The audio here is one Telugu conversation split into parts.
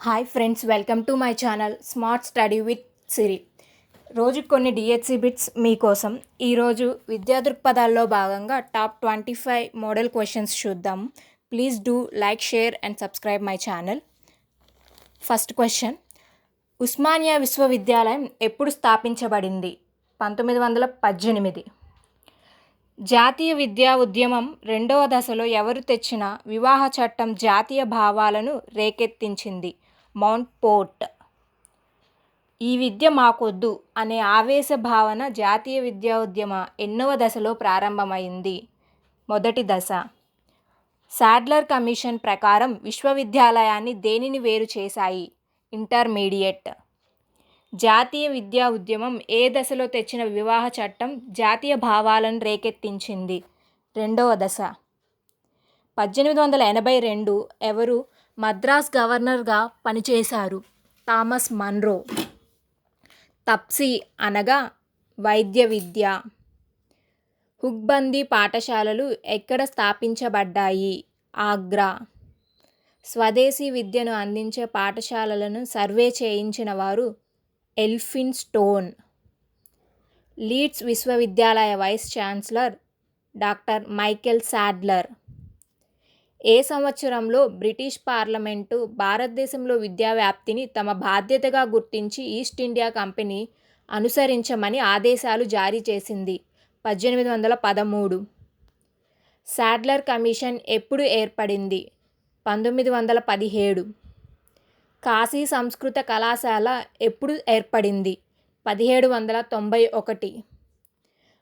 Hi friends welcome to my channel smart study with Siri. రోజు కొన్ని డిహెచ్సి బిట్స్ మీకోసం ఈరోజు విద్యా దృక్పథాల్లో భాగంగా top twenty five model questions చూద్దాం. Please do like share and subscribe my channel. First question. Osmania విశ్వవిద్యాలయం ఎప్పుడు స్థాపించబడింది? పంతొమ్మిది వందల పద్దెనిమిది. జాతీయ విద్యా ఉద్యమం రెండవ దశలో ఎవరు తెచ్చిన వివాహ చట్టం జాతీయ భావాలను రేకెత్తించింది. మౌంట్ పోర్ట్ ఈ విద్య మాకొద్దు అనే ఆవేశ భావన జాతీయ విద్యా ఉద్యమ ఎన్నవ దశలో ప్రారంభమైంది. మొదటి దశ. సాడ్లర్ కమిషన్ ప్రకారం విశ్వవిద్యాలయాన్ని దేనిని వేరు చేశాయి? ఇంటర్మీడియట్. జాతీయ విద్యా ఉద్యమం ఏ దశలో తెచ్చిన వివాహ చట్టం జాతీయ భావాలను రేకెత్తించింది? రెండవ దశ. పద్దెనిమిది వందల ఎనభై రెండు ఎవరు మద్రాస్ గవర్నర్గా పనిచేశారు థామస్ మన్రో. తప్సీ అనగా వైద్య విద్య. హుక్బందీ పాఠశాలలు ఎక్కడ స్థాపించబడ్డాయి? ఆగ్రా. స్వదేశీ విద్యను అందించే పాఠశాలలను సర్వే చేయించిన వారు ఎల్ఫిన్ స్టోన్. లీడ్స్ విశ్వవిద్యాలయ vice chancellor doctor Michael Sadler ఏ సంవత్సరంలో బ్రిటిష్ పార్లమెంటు భారతదేశంలో విద్యా వ్యాప్తిని తమ బాధ్యతగా గుర్తించి ఈస్ట్ ఇండియా కంపెనీ అనుసరించమని ఆదేశాలు జారీ చేసింది. పద్దెనిమిది వందల పదమూడు. శాడ్లర్ కమిషన్ ఎప్పుడు ఏర్పడింది? పంతొమ్మిది వందల పదిహేడు. కాశీ సంస్కృత కళాశాల ఎప్పుడు ఏర్పడింది? పదిహేడు వందల తొంభై ఒకటి.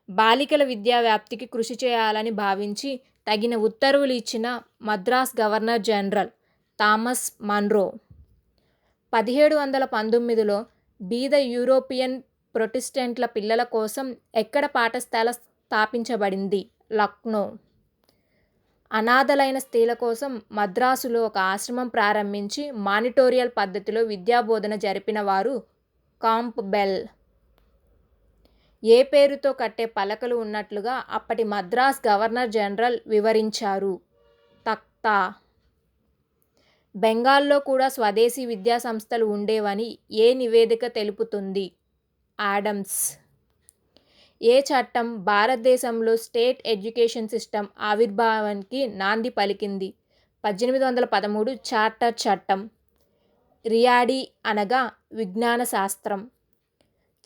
బాలికల విద్యా వ్యాప్తికి కృషి చేయాలని భావించి తగిన ఉత్తర్వులు ఇచ్చిన Madras governor general Thomas Munro. పదిహేడు వందల పంతొమ్మిదిలో బీద యూరోపియన్ ప్రొటెస్టెంట్ల పిల్లల కోసం ఎక్కడ పాఠశాల స్థాపించబడింది? లక్నో. అనాథలైన స్త్రీల కోసం మద్రాసులో ఒక ఆశ్రమం ప్రారంభించి మానిటోరియల్ పద్ధతిలో విద్యాబోధన జరిపిన వారు కాంప్ బెల్ ఏ పేరుతో కట్టే పలకలు ఉన్నట్లుగా అప్పటి మద్రాస్ గవర్నర్ జనరల్ వివరించారు. తక్తా. బెంగాల్లో కూడా స్వదేశీ విద్యా సంస్థలు ఉండేవని ఏ నివేదిక తెలుపుతుంది? ఆడమ్స్. ఏ చట్టం భారతదేశంలో స్టేట్ ఎడ్యుకేషన్ సిస్టమ్ ఆవిర్భావానికి నాంది పలికింది? పద్దెనిమిది వందల పదమూడు చార్టర్ చట్టం. రియాడీ అనగా విజ్ఞాన శాస్త్రం.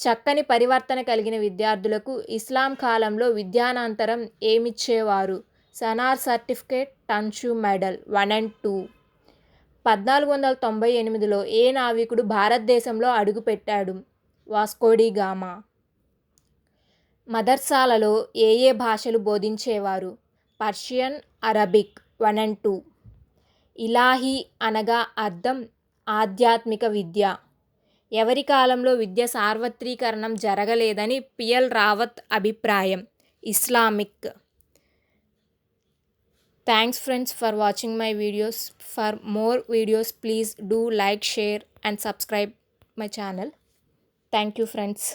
చక్కని పరివర్తన కలిగిన విద్యార్థులకు ఇస్లాం కాలంలో విద్యానంతరం ఏమిచ్చేవారు? సనార్ సర్టిఫికేట్ టన్షు మెడల్ వన్ అండ్ టూ. పద్నాలుగు వందల తొంభై ఎనిమిదిలో ఏ నావికుడు భారతదేశంలో అడుగుపెట్టాడు? Vasco da Gama. మదర్సాలలో ఏ ఏ భాషలు బోధించేవారు? Persian Arabic one and two. Ilahi అనగా అర్థం ఆధ్యాత్మిక విద్య. ఎవరి కాలంలో విద్య సార్వత్రీకరణం జరగలేదని పిఎల్ రావత్ అభిప్రాయం. Islamic. Thanks friends for watching my videos. For more videos please do like share and subscribe my channel. Thank you friends.